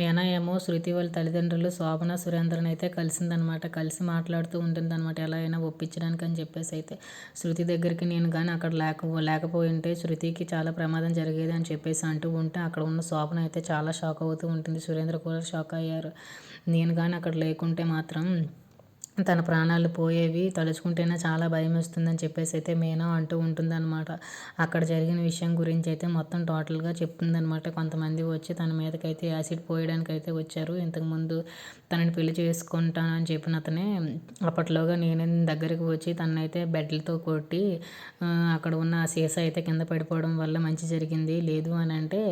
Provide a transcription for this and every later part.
మీనా ఏమో శృతి వాళ్ళ తల్లిదండ్రులు శోభన సురేంద్రని అయితే కలిసిందనమాట. కలిసి మాట్లాడుతూ ఉంటుందన్నమాట ఎలా అయినా ఒప్పించడానికి అని చెప్పేసి అయితే శృతి దగ్గరికి నేను కానీ అక్కడ లేక లేకపోయి ఉంటే శృతికి చాలా ప్రమాదం జరిగేది అని చెప్పేసి అంటూ ఉంటే అక్కడ ఉన్న శోభన అయితే చాలా షాక్ అవుతూ ఉంటుంది. సురేంద్ర కూడా షాక్ అయ్యారు. నేను కానీ అక్కడ లేకుంటే మాత్రం తన ప్రాణాలు పోయేవి తలుచుకుంటేనే చాలా భయం వస్తుందని చెప్పేసి అయితే మీనా అంటూ ఉంటుందన్నమాట. అక్కడ జరిగిన విషయం గురించి అయితే మొత్తం టోటల్గా చెప్తుందనమాట కొంతమంది వచ్చి తన మీదకైతే యాసిడ్ పోయడానికి అయితే వచ్చారు ఇంతకుముందు తనని పెళ్ళి చేసుకుంటానని చెప్పిన అతనే అప్పట్లోగా నేను దగ్గరికి వచ్చి తనైతే బెడ్లతో కొట్టి అక్కడ ఉన్న సీసా అయితే కింద పడిపోవడం వల్ల మంచి జరిగింది. లేదు అని అంటే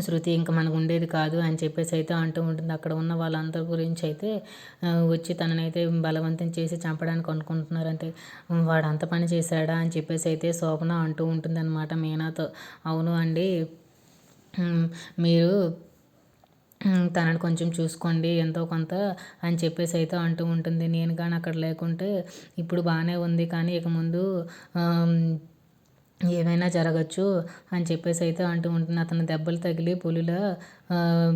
శృతి ఇంకా మనకు ఉండేది కాదు అని చెప్పేసి అయితే అంటూ ఉంటుంది. అక్కడ ఉన్న వాళ్ళందరి గురించి అయితే వచ్చి తననైతే బలవంతం చేసి చంపడానికి అనుకుంటున్నారంటే వాడు అంత పని చేశాడా? అని చెప్పేసి అయితే శోభన అంటూ ఉంటుంది అనమాట మీనాతో. అవును అండి. మీరు తనని కొంచెం చూసుకోండి ఎంతో కొంత అని చెప్పేసి అయితే అంటూ ఉంటుంది. నేను కానీ అక్కడ లేకుంటే ఇప్పుడు బాగానే ఉంది. కానీ ఇక ముందు ఏమైనా జరగచ్చు అని చెప్పేసి అయితే అంటూ ఉంటుంది. అతను దెబ్బలు తగిలి పులిలా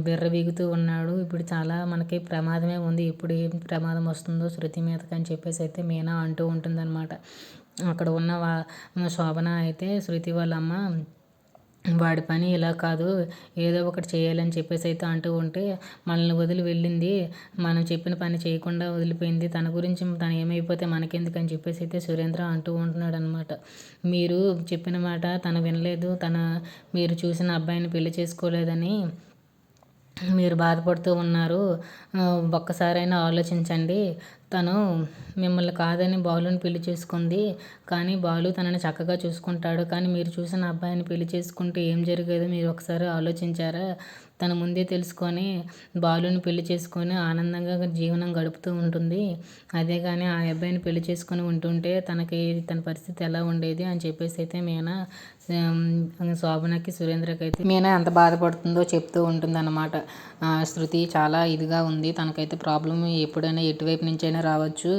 బిర్రవీగుతూ ఉన్నాడు. ఇప్పుడు చాలా మనకి ప్రమాదమే ఉంది. ఇప్పుడు ఏం ప్రమాదం వస్తుందో శృతి మీదకి అని చెప్పేసి అయితే మీనా అంటూ ఉంటుందన్నమాట. అక్కడ ఉన్న వా శోభన అయితే శృతి వాళ్ళ అమ్మ వాడి పని ఇలా కాదు ఏదో ఒకటి చేయాలని చెప్పేసి అయితే అంటూ ఉంటే మనల్ని వదిలి వెళ్ళింది. మనం చెప్పిన పని చేయకుండా వదిలిపోయింది. తన గురించి తను ఏమైపోతే మనకెందుకు అని చెప్పేసి అయితే సురేంద్ర అంటూ ఉంటున్నాడు అనమాట మీరు చెప్పిన మాట తను వినలేదు. తన మీరు చూసిన అబ్బాయిని పెళ్ళి చేసుకోలేదని మీరు బాధపడుతూ ఉన్నారు. ఒక్కసారైనా ఆలోచించండి. తను మిమ్మల్ని కాదని బాలుని పెళ్ళి చేసుకుంది. కానీ బాలు తనని చక్కగా చూసుకుంటాడు. కానీ మీరు చూసిన అబ్బాయిని పెళ్ళి చేసుకుంటే ఏం జరిగేదో మీరు ఒకసారి ఆలోచించారా? తను ముందే తెలుసుకొని బాలుని పెళ్ళి చేసుకొని ఆనందంగా జీవనం గడుపుతూ ఉంటుంది. అదే కానీ ఆ అబ్బాయిని పెళ్ళి చేసుకొని ఉంటుంటే తనకి తన పరిస్థితి ఎలా ఉండేది అని చెప్పేసి అయితే మీనా శోభనకి సురేంద్రకి అయితే మీనా ఎంత బాధపడుతుందో చెప్తూ ఉంటుంది ఉంటుందన్నమాట శృతి చాలా ఇదిగా ఉంది. తనకైతే ప్రాబ్లం ఎప్పుడైనా ఎటువైపు నుంచైనా రావచ్చు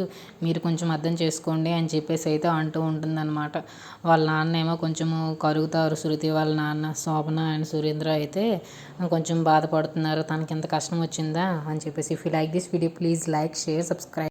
మీరు కొంచెం అర్థం చేసుకోండి అని చెప్పేసి అయితే అంటూ ఉంటుందన్నమాట. వాళ్ళ నాన్న ఏమో కొంచెము కరుగుతారు శృతి వాళ్ళ నాన్న శోభన అండ్ సురేంద్ర అయితే కొంచెం బాధపడుతున్నారు తనకి ఎంత కష్టం వచ్చిందా అని చెప్పేసి. If you like this video please like share subscribe